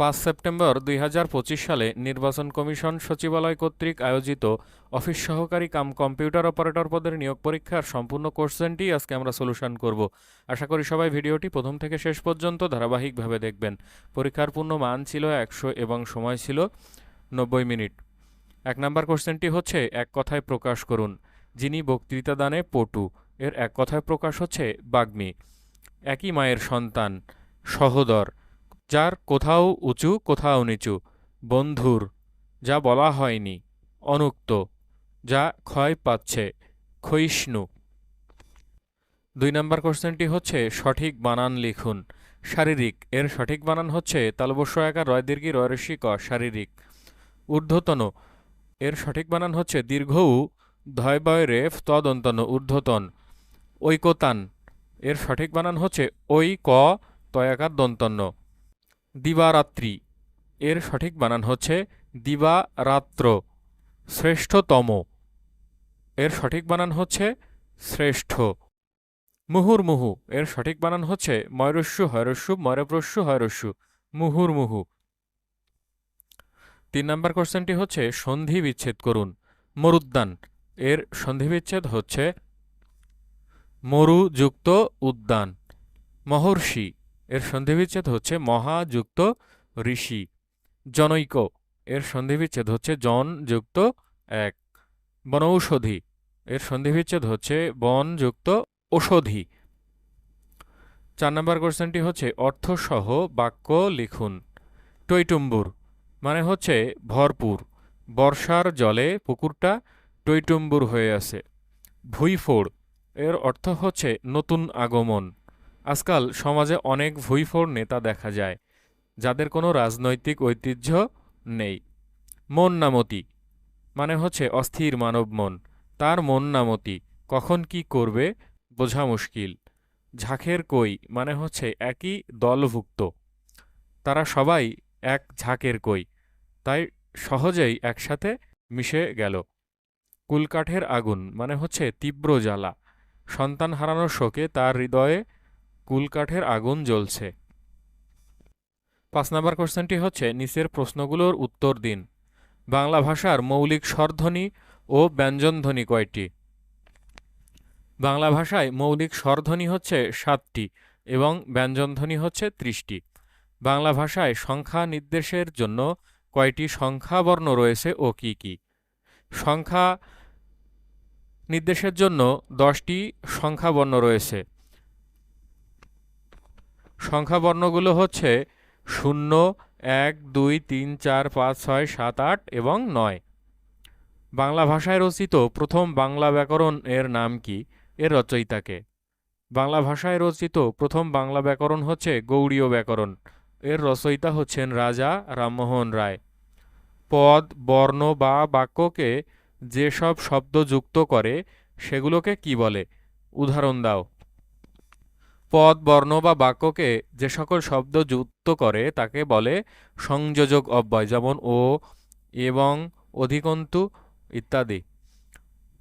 পাঁচ সেপ্টেম্বর দুই হাজার পঁচিশ সালে নির্বাচন কমিশন সচিবালয় কর্তৃক আয়োজিত অফিস সহকারী কাম কম্পিউটার অপারেটর পদের নিয়োগ পরীক্ষার সম্পূর্ণ কোশ্চেনটি আজকে আমরা সলিউশন করব। আশা করি সবাই ভিডিওটি প্রথম থেকে শেষ পর্যন্ত ধারাবাহিকভাবে দেখবেন। পরীক্ষার পূর্ণ মান ছিল একশো এবং সময় ছিল নব্বই মিনিট। এক নম্বর কোশ্চেনটি হচ্ছে, এক কথায় প্রকাশ করুন। যিনি বক্তৃতা দানে পটু, এর এক কথায় প্রকাশ হচ্ছে বাগ্মী। একই মায়ের সন্তান, সহোদর। যার কোথাও উঁচু, কোথাও নিচু, বন্ধুর, যা বলা হয়নি, অনুক্ত, যা ক্ষয় পাচ্ছে, ক্ষয়িষ্ণু। দুই নম্বর কোশ্চেনটি হচ্ছে, সঠিক বানান লিখুন। শারীরিক, এর সঠিক বানান হচ্ছে তালবস্য একা রয় দীর্ঘি রয়রসি ক, শারীরিক। ঊর্ধ্বতন, এর সঠিক বানান হচ্ছে, দীর্ঘ উ ধয় বয় রেফ, তদন্তন, ঊর্ধ্বতন। ঐকতান, এর সঠিক বানান হচ্ছে, ঐ, ক, তয়াকার দন্তন্য। দিবারাত্রি। এর সঠিক বানান হচ্ছে দিবারাত্র, শ্রেষ্ঠতম। এর সঠিক বানান হচ্ছে শ্রেষ্ঠ। মুহুর্মুহু, এর সঠিক বানান হচ্ছে ময়রস্যু, হয়রস্যু, ময়রপ্রস্যু, হয়রস্যু, মুহুর্মুহু। তিন নম্বর কোশ্চেনটি হচ্ছে সন্ধি বিচ্ছেদ করুন, মরুদ্যান। এর সন্ধি বিচ্ছেদ হচ্ছে মরুযুক্ত উদ্যান, মহর্ষি। এর সন্ধিবিচ্ছেদ হচ্ছে মহাযুক্ত ঋষি। জনৈক, এর সন্ধিবিচ্ছেদ হচ্ছে জন যুক্ত এক। বনৌষধি, এর সন্ধিবিচ্ছেদ হচ্ছে বন যুক্ত ঔষধি। চার নম্বর কোশ্চেনটি হচ্ছে অর্থসহ বাক্য লিখুন। টৈটুম্বুর মানে হচ্ছে ভরপুর। বর্ষার জলে পুকুরটা টৈটুম্বুর হয়ে আছে। ভুইফোড়, এর অর্থ হচ্ছে নতুন আগমন। আজকাল সমাজে অনেক ভুইফোড় নেতা দেখা যায়, যাদের কোনো রাজনৈতিক ঐতিহ্য নেই। মন নামতি মানে হচ্ছে অস্থির মানব মন। তার মন নামতি কখন কি করবে বোঝা মুশকিল। ঝাঁকের কই মানে হচ্ছে একই দলভুক্ত। তারা সবাই এক ঝাঁকের কই, তাই সহজেই একসাথে মিশে গেল। কুলকাঠের আগুন মানে হচ্ছে তীব্র জ্বালা। সন্তান হারানোর শোকে তার হৃদয়ে কুলকাঠের আগুন জ্বলছে। পাঁচ নম্বর কোশ্চেনটি হচ্ছে, নিচের প্রশ্নগুলোর উত্তর দিন। বাংলা ভাষার মৌলিক স্বরধ্বনি ও ব্যঞ্জনধ্বনি কয়টি? বাংলা ভাষায় মৌলিক স্বরধ্বনি হচ্ছে সাতটি এবং ব্যঞ্জনধ্বনি হচ্ছে ত্রিশটি। বাংলা ভাষায় সংখ্যা নির্দেশের জন্য কয়টি সংখ্যাবর্ণ রয়েছে ও কি কি? সংখ্যা নির্দেশের জন্য দশটি সংখ্যাবর্ণ রয়েছে। সংখ্যাবর্ণগুলো হচ্ছে শূন্য, এক, দুই, তিন, চার, পাঁচ, ছয়, সাত, আট এবং নয়। বাংলা ভাষায় রচিত প্রথম বাংলা ব্যাকরণ এর নাম কি? এর রচয়িতাকে। বাংলা ভাষায় রচিত প্রথম বাংলা ব্যাকরণ হচ্ছে গৌড়ীয় ব্যাকরণ। এর রচয়িতা হচ্ছেন রাজা রামমোহন রায়। পদ, বর্ণ বা বাক্যকে যেসব শব্দ যুক্ত করে সেগুলোকে কি বলে? উদাহরণ দাও। পদ, বর্ণ বা বাক্যকে যে সকল শব্দ যুক্ত করে, তাকে বলে সংযোজক অব্যয়, যেমন ও এবং অধিকন্তু ইত্যাদি।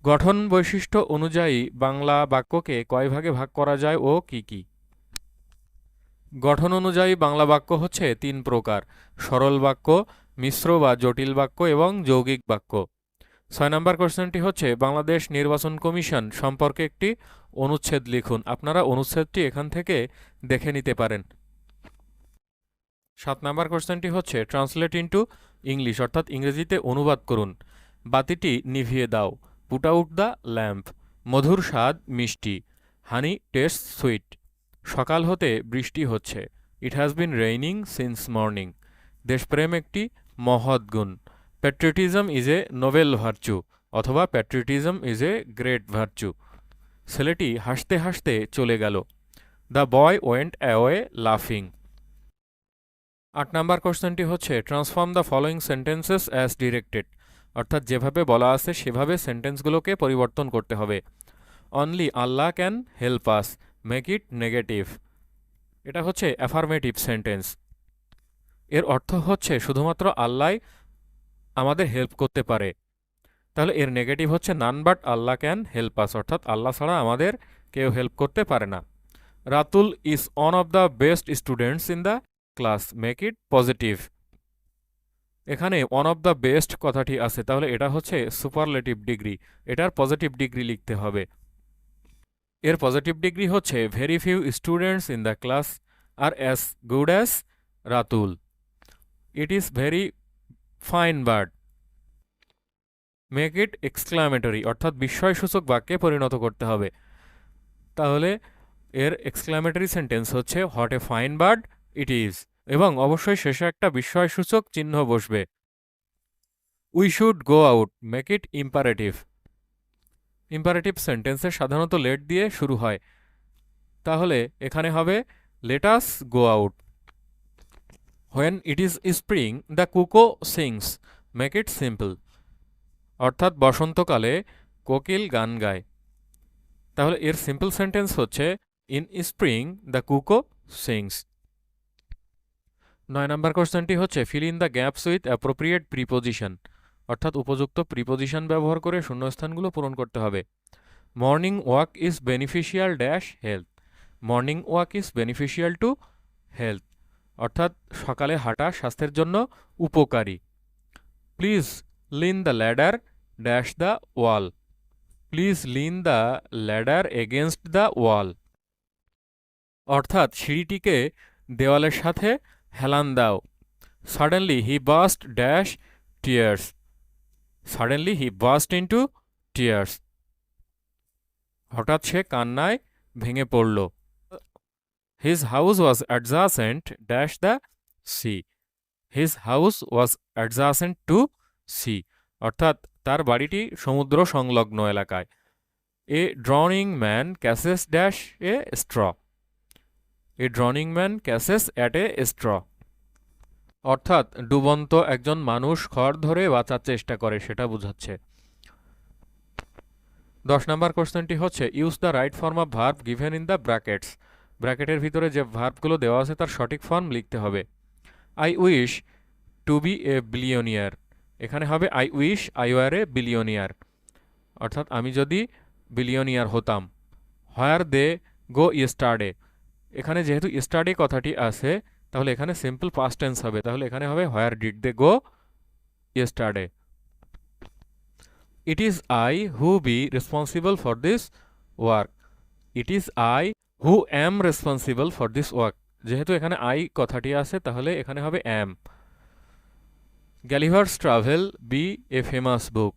গঠন বৈশিষ্ট্য অনুযায়ী বাংলা বাক্যকে কয় ভাগে ভাগ করা যায় ও কি কি? গঠন অনুযায়ী বাংলা বাক্য হচ্ছে তিন প্রকার, সরল বাক্য, মিশ্র বা জটিল বাক্য এবং যৌগিক বাক্য। ছয় নম্বর কোশ্চেনটি হচ্ছে, বাংলাদেশ নির্বাচন কমিশন সম্পর্কে একটি অনুচ্ছেদ লিখুন। আপনারা অনুচ্ছেদটি এখান থেকে দেখে নিতে পারেন। সাত নম্বর কোশ্চেনটি হচ্ছে ট্রান্সলেট ইন্টু ইংলিশ অর্থাৎ ইংরেজিতে অনুবাদ করুন। বাতিটি নিভিয়ে দাও। পুট আউট দ্য ল্যাম্প মধুর স্বাদ, মিষ্টি। হানি টেস্ট সুইট সকাল হতে বৃষ্টি হচ্ছে। It has been raining since morning দেশপ্রেম একটি মহৎ গুণ। Patriotism is a noble virtue অথবা patriotism is a great virtue ছেলেটি হাসতে হাসতে চলে গেল। দ্য বয় ওয়েন্ট অ্যাওয়ে লাফিং। আট নাম্বার কোশ্চেনটি হচ্ছে, transform the following sentences as directed. অর্থাৎ যেভাবে বলা আছে, সেভাবে সেন্টেন্সগুলোকে পরিবর্তন করতে হবে। Only Allah can help us, make it negative. এটা হচ্ছে অ্যাফার্মেটিভ সেন্টেন্স। এর অর্থ হচ্ছে, শুধুমাত্র আল্লাহ আমাদের হেল্প করতে পারে। তাহলে এর নেগেটিভ হচ্ছে none but Allah can help us অর্থাৎ আল্লাহ ছাড়া আমাদের কেউ হেল্প করতে পারে না। Ratul is one of the best students in the class make it positive এখানে ওয়ান অফ দ্য বেস্ট কথাটি আছে, তাহলে এটা হচ্ছে সুপারলেটিভ ডিগ্রি এটার পজিটিভ ডিগ্রি লিখতে হবে। এর পজিটিভ ডিগ্রি হচ্ছে very few students in the class are as good as Ratul. It is very fine bird make it exclamatory অর্থাৎ বিস্ময়সূচক বাক্যে পরিণত করতে হবে। তাহলে এর এক্সক্লামেটরি সেন্টেন্স হচ্ছে what a fine bird it is এবং অবশ্যই শেষে একটা বিস্ময়সূচক চিহ্ন বসবে। We should go out make it imperative imperative সেন্টেন্সে সাধারণত লেট দিয়ে শুরু হয়। তাহলে এখানে হবে let us go out when it is spring the cuckoo sings make it simple অর্থাৎ বসন্তকালে কোকিল গান গায়। তাহলে এর সিম্পল সেন্টেন্স হচ্ছে in spring the cuckoo sings নয় নম্বর কোশ্চেনটি হচ্ছে fill in the gaps with appropriate preposition অর্থাৎ উপযুক্ত প্রিপোজিশন ব্যবহার করে শূন্যস্থানগুলো পূরণ করতে হবে। Morning walk is beneficial dash health morning walk is beneficial to health অর্থাৎ সকালে হাঁটা স্বাস্থ্যের জন্য উপকারী। Please lean the ladder dash the wall please lean the ladder against the wall অর্থাৎ সিঁড়িটিকে দেওয়ালের সাথে হেলান দাও। Suddenly he burst dash tears suddenly he burst into tears হঠাৎ সে কান্নায় ভেঙে পড়ল। His house was adjacent dash the sea his house was adjacent to sea অর্থাৎ তার বাড়িটি সমুদ্র সংলগ্ন এলাকায়। A drowning man catches dash a straw. A drowning man catches at a straw. অর্থাৎ ডুবন্ত একজন মানুষ খড় ধরে বাঁচার চেষ্টা করে, সেটা বোঝাচ্ছে। দশ নম্বর কোশ্চেনটি হচ্ছে use the right form of verb given in the brackets ব্র্যাকেটের ভিতরে যে ভার্বগুলো দেওয়া আছে তার সঠিক ফর্ম লিখতে হবে। I wish to be a billionaire এখানে হবে I wish I were a billionaire অর্থাৎ, আমি যদি বিলিয়নিয়ার হতাম হোয়ার দে গো ইস্টারডে এখানে যেহেতু ইস্টারডে কথাটি আছে, তাহলে এখানে সিম্পল পাস্ট টেন্স হবে। তাহলে এখানে হবে where did they go yesterday it is I who be responsible for this work it is I who am responsible for this work যেহেতু এখানে আই কথাটি আছে, তাহলে এখানে হবে am Gulliver's travel be a famous book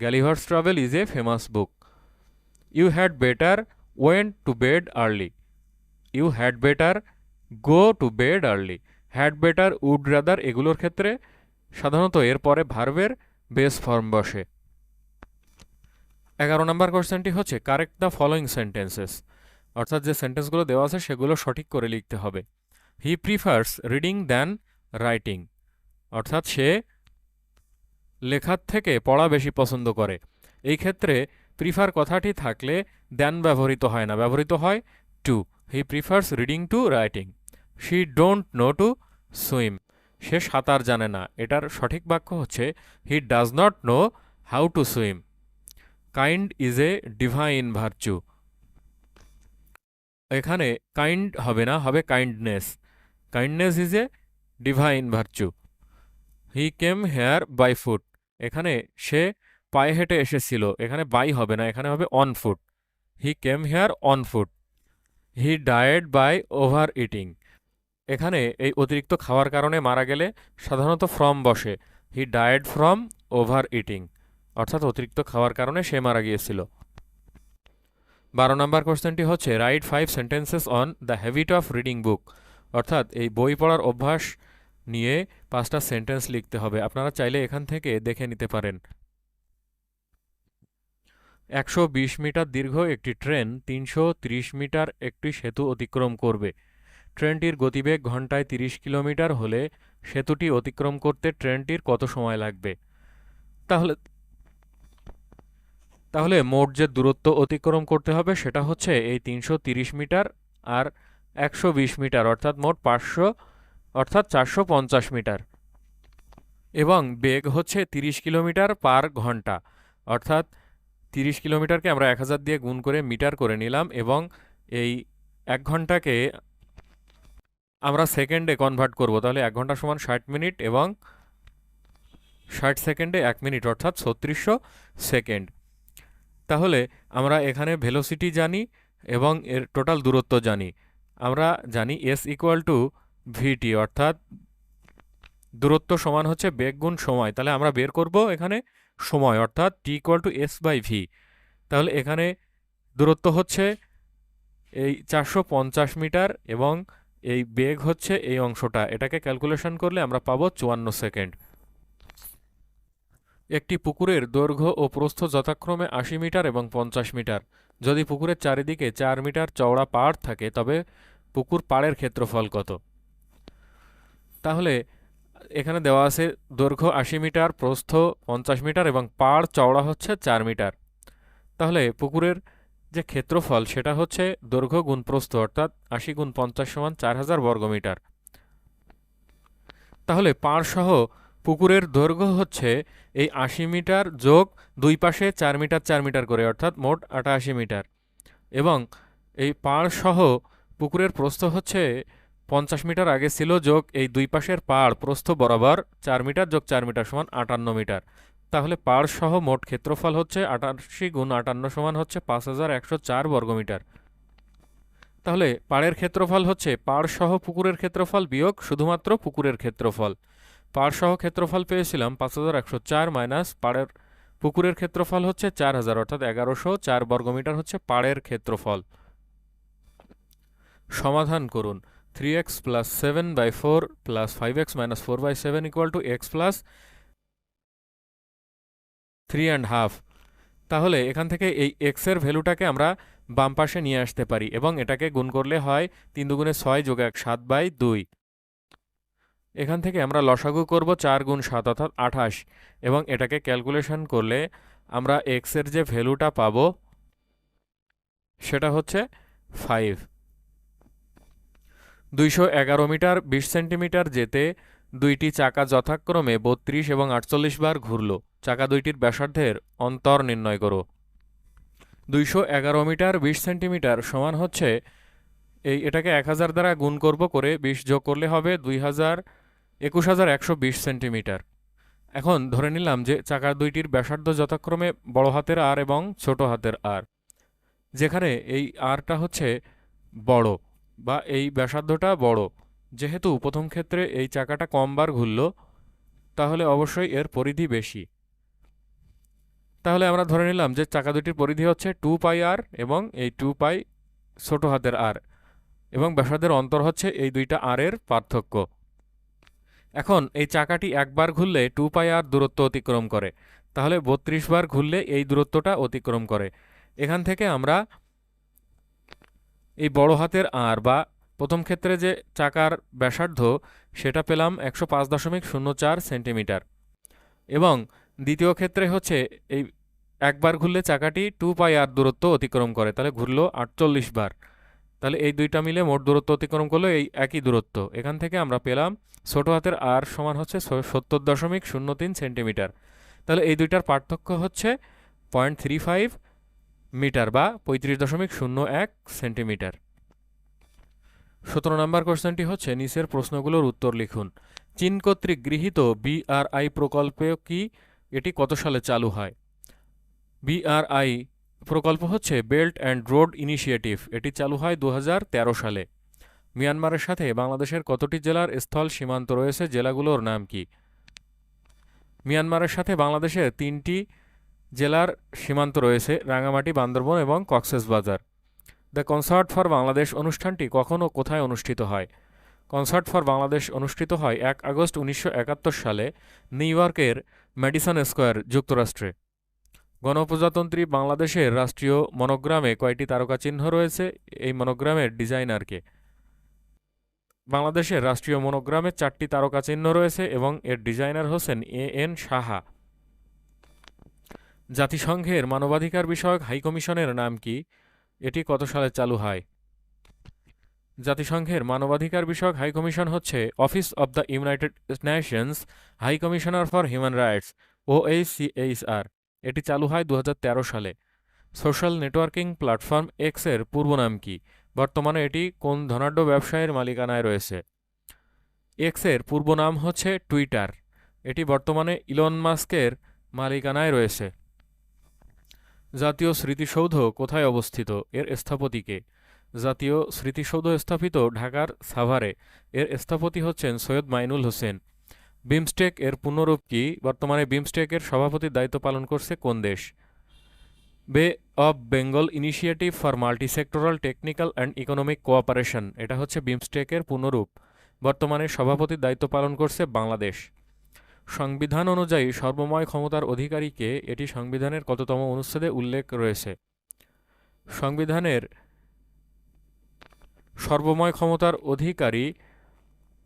Gulliver's travel is a famous book you had better went to bed early you had better go to bed early had better would rather এগুলোর ক্ষেত্রে সাধারণত এর পরে ভার্বের base form বসে। এগারো নম্বর কোশ্চেনটি হচ্ছে কারেক্ট দ্য ফলোয়িং সেন্টেন্সেস অর্থাৎ যে সেন্টেন্সগুলো দেওয়া আছে, সেগুলো সঠিক করে লিখতে হবে। He prefers reading than writing অর্থাৎ সে লেখার থেকে পড়া বেশি পছন্দ করে। এই ক্ষেত্রে প্রিফার কথাটি থাকলে দ্যান ব্যবহৃত হয় না। ব্যবহৃত হয় to he prefers reading to writing she don't know to swim সে সাঁতার জানে না। এটার সঠিক বাক্য হচ্ছে he does not know how to swim kind is a divine virtue এখানে কাইন্ড হবে না, হবে kindness kindness is a divine virtue he came here by foot এখানে সে পায়ে হেঁটে এসেছিল। এখানে বাই হবে না, এখানে হবে on foot he came here on foot he died by over eating এখানে এই অতিরিক্ত খাওয়ার কারণে মারা গেলে সাধারণত ফ্রম বসে। He died from over eating অর্থাৎ অতিরিক্ত খাওয়ার কারণে সে মারা গিয়েছিল। বারো নম্বর কোশ্চেনটি হচ্ছে write five sentences on the habit of reading book অর্থাৎ এই বই পড়ার অভ্যাস নিয়ে পাঁচটা সেন্টেন্স লিখতে হবে। আপনারা চাইলে এখান থেকে দেখে নিতে পারেন। একশো বিশ মিটার দীর্ঘ একটি ট্রেন তিনশো ত্রিশ মিটার একটি সেতু অতিক্রম করবে। ট্রেনটির গতিবেগ ঘন্টায় তিরিশ কিলোমিটার হলে সেতুটি অতিক্রম করতে ট্রেনটির কত সময় লাগবে? তাহলে তাহলে মোট যে দূরত্ব অতিক্রম করতে হবে সেটা হচ্ছে এই তিনশো মিটার আর একশো বিশ মিটার, অর্থাৎ মোট পাঁচশো অর্থাৎ চারশো পঞ্চাশ মিটার। এবং বেগ হচ্ছে তিরিশ কিলোমিটার পার ঘণ্টা। অর্থাৎ তিরিশ কিলোমিটারকে আমরা এক হাজার দিয়ে গুণ করে মিটার করে নিলাম এবং এই এক ঘন্টাকে আমরা সেকেন্ডে কনভার্ট করব। তাহলে এক ঘণ্টা সমান ষাট মিনিট এবং ষাট সেকেন্ডে এক মিনিট, অর্থাৎ ছত্রিশশো সেকেন্ড। তাহলে আমরা এখানে ভেলোসিটি জানি এবং এর টোটাল দূরত্ব জানি। আমরা জানি এস ইকুয়াল টু ভিটি অর্থাৎ দূরত্ব সমান হচ্ছে বেগ গুণ সময়। তাহলে আমরা বের করব এখানে সময়, অর্থাৎ T equal to S by V তাহলে এখানে দূরত্ব হচ্ছে এই চারশো পঞ্চাশ মিটার এবং এই বেগ হচ্ছে এই অংশটা। এটাকে ক্যালকুলেশন করলে আমরা পাবো চুয়ান্ন সেকেন্ড। একটি পুকুরের দৈর্ঘ্য ও প্রস্থ যথাক্রমে আশি মিটার এবং পঞ্চাশ মিটার। যদি পুকুরের চারিদিকে চার মিটার চওড়া পাড় থাকে, তবে পুকুর পাড়ের ক্ষেত্রফল কত? তাহলে এখানে দেওয়া আছে দৈর্ঘ্য আশি মিটার, প্রস্থ পঞ্চাশ মিটার এবং পাড় চওড়া হচ্ছে চার মিটার। তাহলে পুকুরের যে ক্ষেত্রফল সেটা হচ্ছে দৈর্ঘ্য গুণ প্রস্থ অর্থাৎ আশি গুণ পঞ্চাশ সমান চার হাজার বর্গমিটার তাহলে পাড় সহ পুকুরের দৈর্ঘ্য হচ্ছে এই আশি মিটার যোগ দুই পাশে চার মিটার চার মিটার করে অর্থাৎ মোট আটাশি মিটার। এবং এই পাড় সহ পুকুরের প্রস্থ হচ্ছে পঞ্চাশ মিটার আগে ছিল যোগ এই দুই পাশের পাড় প্রস্থ বরাবর চার মিটার যোগ চার মিটার সমান আটান্ন মিটার। তাহলে পাড় সহ মোট ক্ষেত্রফল হচ্ছে আটাশি গুণ আটান্ন সমান হচ্ছে পাঁচ হাজার একশো চার বর্গমিটার তাহলে পাড়ের ক্ষেত্রফল হচ্ছে পাড় সহ পুকুরের ক্ষেত্রফল বিয়োগ শুধুমাত্র পুকুরের ক্ষেত্রফল। পাড় সহ ক্ষেত্রফল পেয়েছিলাম পাঁচ হাজার একশো চার মাইনাস পাড়ের পুকুরের ক্ষেত্রফল হচ্ছে চার হাজার অর্থাৎ এগারোশো চার বর্গমিটার হচ্ছে পাড়ের ক্ষেত্রফল। সমাধান করুন। Three X plus seven by four plus five X minus four by seven equal to X plus three and half তাহলে এখান থেকে এই এক্সের ভ্যালুটাকে আমরা বাম পাশে নিয়ে আসতে পারি এবং এটাকে গুণ করলে হয় তিন দুগুণে ছয় যোগ এক সাত বাই দুই। এখান থেকে আমরা লসাগু করব চার গুণ সাত অর্থাৎ আঠাশ এবং এটাকে ক্যালকুলেশন করলে আমরা এক্সের যে ভ্যালুটা পাবো সেটা হচ্ছে ফাইভ দুইশো এগারো মিটার বিশ সেন্টিমিটার যেতে দুইটি চাকা যথাক্রমে বত্রিশ এবং আটচল্লিশ বার ঘুরল। চাকা দুইটির ব্যাসার্ধের অন্তর নির্ণয় করো। দুইশো এগারো মিটার বিশ সেন্টিমিটার সমান হচ্ছে এই এটাকে এক হাজার দ্বারা গুণ করব করে বিশ যোগ করলে হবে দুই হাজার একুশ হাজার একশো বিশ সেন্টিমিটার। এখন ধরে নিলাম যে চাকা দুইটির ব্যাসার্ধ যথাক্রমে বড় হাতের আর এবং ছোট হাতের আর, যেখানে এই আরটা হচ্ছে বড়। বা এই ব্যাসার্ধটা বড়। যেহেতু প্রথম ক্ষেত্রে এই চাকাটা কমবার ঘুরল, তাহলে অবশ্যই এর পরিধি বেশি। তাহলে আমরা ধরে নিলাম যে চাকা দুটির পরিধি হচ্ছে টু পাই আর এবং এই টু পাই ছোট হাতের আর এবং ব্যাসার্ধের অন্তর হচ্ছে এই দুইটা আর এর পার্থক্য। এখন এই চাকাটি একবার ঘুরলে টু পাই আর দূরত্ব অতিক্রম করে, তাহলে বত্রিশ বার ঘুরলে এই দূরত্বটা অতিক্রম করে। এখান থেকে আমরা এই বড় হাতের আর বা প্রথম ক্ষেত্রে যে চাকার ব্যাসার্ধ, সেটা পেলাম একশো পাঁচ দশমিক শূন্য চার সেন্টিমিটার। এবং দ্বিতীয় ক্ষেত্রে হচ্ছে এই একবার ঘুরলে চাকাটি টু পাই আর দূরত্ব অতিক্রম করে, তাহলে ঘুরলো আটচল্লিশ বার। তাহলে এই দুইটা মিলে মোট দূরত্ব অতিক্রম করল এই একই দূরত্ব। এখান থেকে আমরা পেলাম ছোটো হাতের আর সমান হচ্ছে সত্তর দশমিক শূন্য তিন সেন্টিমিটার। তাহলে এই দুইটার পার্থক্য হচ্ছে পয়েন্ট থ্রি ফাইভ মিটার বা পঁয়ত্রিশ দশমিক শূন্য এক সেন্টিমিটার। সতেরো নম্বর কোশ্চেনটি হচ্ছে নিচের প্রশ্নগুলোর উত্তর লিখুন। চীন কর্তৃক গৃহীত বিআরআই প্রকল্পে কি এটি কত সালে চালু হয়? বিআরআই প্রকল্প হচ্ছে বেল্ট অ্যান্ড রোড ইনিশিয়েটিভ। এটি চালু হয় দু হাজার তেরো সালে। মিয়ানমারের সাথে বাংলাদেশের কতটি জেলার স্থল সীমান্ত রয়েছে? জেলাগুলোর নাম কি? মিয়ানমারের সাথে বাংলাদেশের তিনটি জেলার সীমান্ত রয়েছে রাঙামাটি, বান্দরবন এবং Cox's Bazar the concert for Bangladesh অনুষ্ঠানটি কখন ও কোথায় অনুষ্ঠিত হয়? কনসার্ট ফর বাংলাদেশ অনুষ্ঠিত হয় এক আগস্ট উনিশশো একাত্তর সালে নিউ ইয়র্কের ম্যাডিসন স্কোয়ার যুক্তরাষ্ট্রে। গণপ্রজাতন্ত্রী বাংলাদেশের রাষ্ট্রীয় মনোগ্রামে কয়টি তারকা চিহ্ন রয়েছে? এই মনোগ্রামের ডিজাইনারকে। বাংলাদেশের রাষ্ট্রীয় মনোগ্রামে চারটি তারকা চিহ্ন রয়েছে এবং এর designer Hossain A N Saha. জাতিসংঘের মানবাধিকার বিষয়ক হাইকমিশনের নাম কি? এটি কত সালে চালু হয়? জাতিসংঘের মানবাধিকার বিষয়ক হাইকমিশন হচ্ছে office of the United Nations high commissioner for human rights ও আর এটি চালু হয় দু হাজার তেরো সালে। সোশ্যাল নেটওয়ার্কিং প্ল্যাটফর্ম এক্সের পূর্ব নাম কি? বর্তমানে এটি কোন ধনাঢ্য ব্যবসায়ের মালিকানায় রয়েছে? এক্সের পূর্ব নাম হচ্ছে টুইটার এটি বর্তমানে ইলন মাস্কের মালিকানায় রয়েছে। জাতীয় স্মৃতিসৌধ কোথায় অবস্থিত? এর স্থপতিকে জাতীয় স্মৃতিসৌধ স্থাপিত ঢাকার সাভারে। এর স্থপতি হচ্ছেন সৈয়দ মাইনুল হোসেন। বিমস্টেক এর পুনরূপ কি? বর্তমানে বিমস্টেকের সভাপতির দায়িত্ব পালন করছে কোন দেশ? Bay of Bengal initiative for multi sectoral technical and economic cooperation. এটা হচ্ছে বিমস্টেকের পুনরূপ। বর্তমানে সভাপতির দায়িত্ব পালন করছে বাংলাদেশ। সংবিধান অনুযায়ী সর্বময় ক্ষমতার অধিকারীকে এটি সংবিধানের কততম অনুচ্ছেদে উল্লেখ রয়েছে। সংবিধানের সর্বময় ক্ষমতার অধিকারী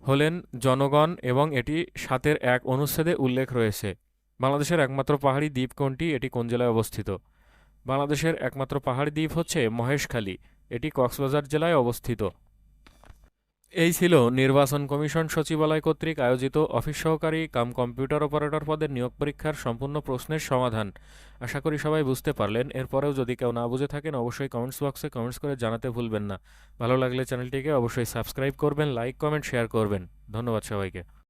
হলেন জনগণ এবং এটি সাতের এক অনুচ্ছেদে উল্লেখ রয়েছে। বাংলাদেশের একমাত্র পাহাড়ি দ্বীপ কোনটি? এটি কোন জেলায় অবস্থিত? বাংলাদেশের একমাত্র পাহাড়ি দ্বীপ হচ্ছে মহেশখালী। এটি কক্সবাজার জেলায় অবস্থিত। এই ছিল নির্বাচন কমিশন সচিবালয় কর্তৃক আয়োজিত অফিস সহকারী কাম কম্পিউটার অপারেটর পদের নিয়োগ পরীক্ষার সম্পূর্ণ প্রশ্নের সমাধান। আশা করি সবাই বুঝতে পারলেন। এরপরেও যদি কেউ না বুঝে থাকেন, অবশ্যই কমেন্টস বক্সে কমেন্টস করে জানাতে ভুলবেন না। ভালো লাগলে চ্যানেলটিকে অবশ্যই সাবস্ক্রাইব করবেন লাইক কমেন্ট শেয়ার করবেন। ধন্যবাদ সবাইকে।